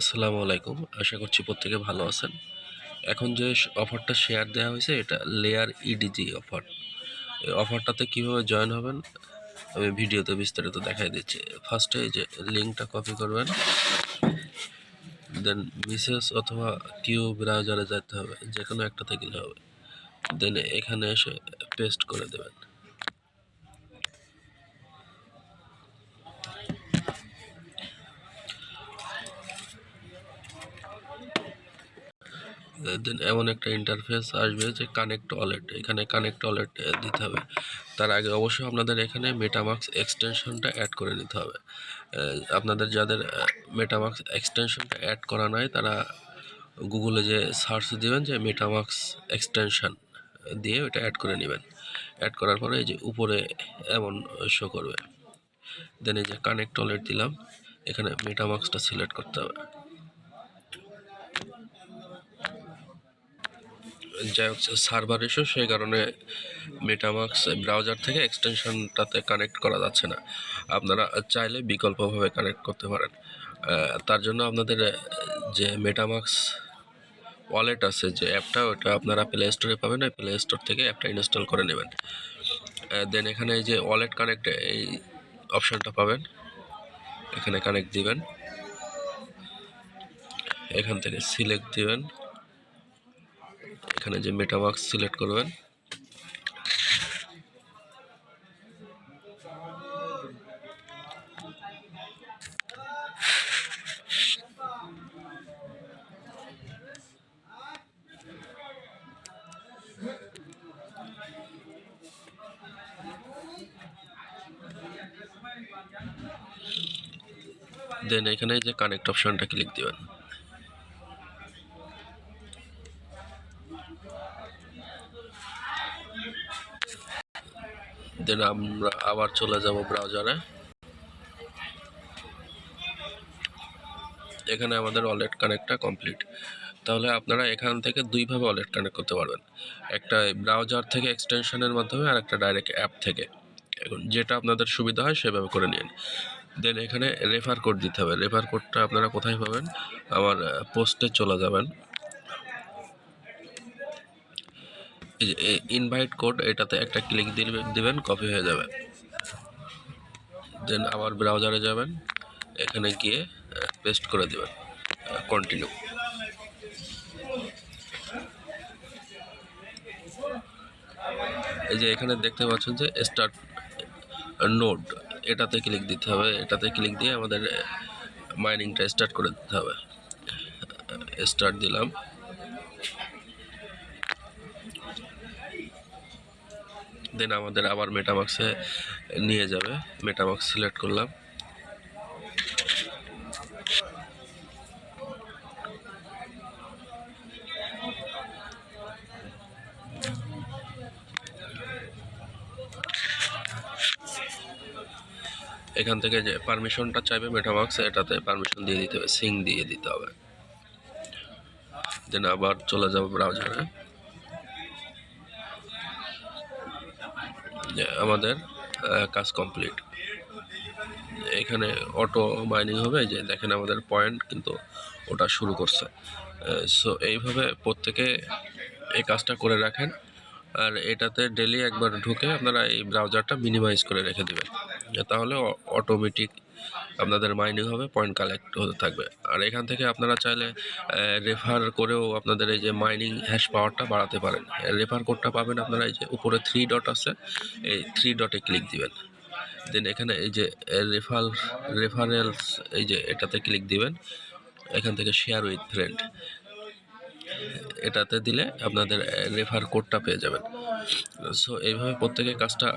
আসসালামু আলাইকুম। আশা করছি প্রত্যেকে ভালো আছেন। এখন যে অফারটা শেয়ার দেওয়া হয়েছে, এটা লেয়ার ইডিজি অফার এই অফারটাতে কীভাবে জয়েন হবেন, আমি ভিডিওতে বিস্তারিত দেখাই দিচ্ছি। ফার্স্টে যে লিঙ্কটা কপি করবেন। দেন মিসেস অথবা কিউ ব্রাউজারে যেতে হবে যে কোনো একটাতে গেলে হবে। দেন এখানে এসে পেস্ট করে দেবেন। দেন এমন একটা ইন্টারফেস আসবে যে কানেক্ট ওয়ালেট এখানে কানেক্ট ওয়ালেট দিতে হবে। তার আগে অবশ্যই আপনাদের এখানে মেটামাক্স এক্সটেনশনটা অ্যাড করে নিতে হবে। আপনাদের যাদের মেটামাক্স এক্সটেনশনটা অ্যাড করা নয়, তারা গুগলে যে সার্চ দিবেন যে মেটামাক্স এক্সটেনশন দিয়ে ওটা অ্যাড করে নেবেন। অ্যাড করার পরে এই যে উপরে এমন শো করবে। দেন এই যে কানেক্ট ওয়ালেট দিলাম, এখানে মেটামাক্সটা সিলেক্ট করতে হবে। যাই হোক সার্ভার ইস্যু সেই কারণে মেটামাক্স ব্রাউজার থেকে এক্সটেনশনটাতে কানেক্ট করা যাচ্ছে না। আপনারা চাইলে বিকল্পভাবে কানেক্ট করতে পারেন। তার জন্য আপনাদের যে মেটামাক্স ওয়ালেট আছে, যে অ্যাপটা, ওটা আপনারা প্লে স্টোরে পাবেন প্লে স্টোর থেকে অ্যাপটা ইনস্টল করে নেবেন। দেন এখানে এই যে ওয়ালেট কানেক্ট এই অপশানটা পাবেন। এখানে কানেক্ট দিবেন। এখান থেকে সিলেক্ট দিবেন। এখানে যে মেটামাক্স সিলেক্ট করবেন। দেন এখানে যে কানেক্ট অপশনটা ক্লিক দিবেন। দেন আমরা আবার চলে যাব ব্রাউজারে। এখানে আমাদের ওয়ালেট কানেক্টটা কমপ্লিট। তাহলে আপনারা এখান থেকে দুইভাবে ওয়ালেট কানেক্ট করতে পারবেন। একটা ব্রাউজার থেকে এক্সটেনশনের মাধ্যমে আর একটা ডাইরেক্ট অ্যাপ থেকে। এখন যেটা আপনাদের সুবিধা হয় সেভাবে করে নিন। দেন এখানে রেফার কোড দিতে হবে। রেফার কোডটা আপনারা কোথায় পাবেন? আমার পোস্টে চলে যাবেন এই যে ইনভাইট কোড এটাতে একটা ক্লিক দিবেন দিবেন কপি হয়ে যাবে। দেন আবার ব্রাউজারে যাবেন, এখানে গিয়ে পেস্ট করে দিবেন কন্টিনিউ এই যে এখানে দেখতে পাচ্ছেন যে স্টার্ট নোড এটাতে ক্লিক দিতে হবে, এটাতে ক্লিক দিয়ে আমাদের মাইনিংটা স্টার্ট করে দিতে হবে। স্টার্ট দিলাম। দেন আমাদের আবার মেটামাক্সে নিয়ে যাবে। মেটামাক্স সিলেক্ট করলাম। এখান থেকে যে পারমিশনটা চাইবে মেটামাক্স এটাতে পারমিশন দিয়ে দিতে হবে সিং দিয়ে দিতে হবে। দেন আবার চলে যাব ব্রাউজারে আমাদের কাজ কমপ্লিট এখানে অটো মাইনিং হবে যে দেখেন আমাদের পয়েন্ট কিন্তু ওটা শুরু করছে। সো এইভাবে প্রত্যেকে এই কাজটা করে রাখেন। আর এটাতে ডেলি একবার ঢুকে আপনারা এই ব্রাউজারটা মিনিমাইজ করে রেখে দেবেন। তাহলে অটোমেটিক আপনাদের মাইনিং হবে, পয়েন্ট কালেক্ট হতে থাকবে। আর এখান থেকে আপনারা চাইলে রেফার করেও আপনাদের এই যে মাইনিং হ্যাশ পাওয়ারটা বাড়াতে পারেন। রেফার কোডটা পাবেন আপনারা, এই যে উপরে থ্রি ডট আছে, এই থ্রি ডটে ক্লিক দিবেন। দেন এখানে এই যে রেফার রেফারেলস এই যে এটাতে ক্লিক দিবেন। এখান থেকে শেয়ার উইথ ফ্রেন্ড এটাতে দিলে আপনাদের রেফার কোডটা পেয়ে যাবেন। সো এইভাবে প্রত্যেকে কাজটা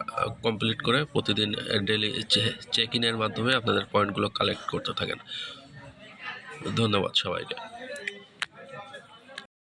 কমপ্লিট করে প্রতিদিন ডেলি চেক ইনের মাধ্যমে আপনাদের পয়েন্টগুলো কালেক্ট করতে থাকেন। ধন্যবাদ সবাইকে।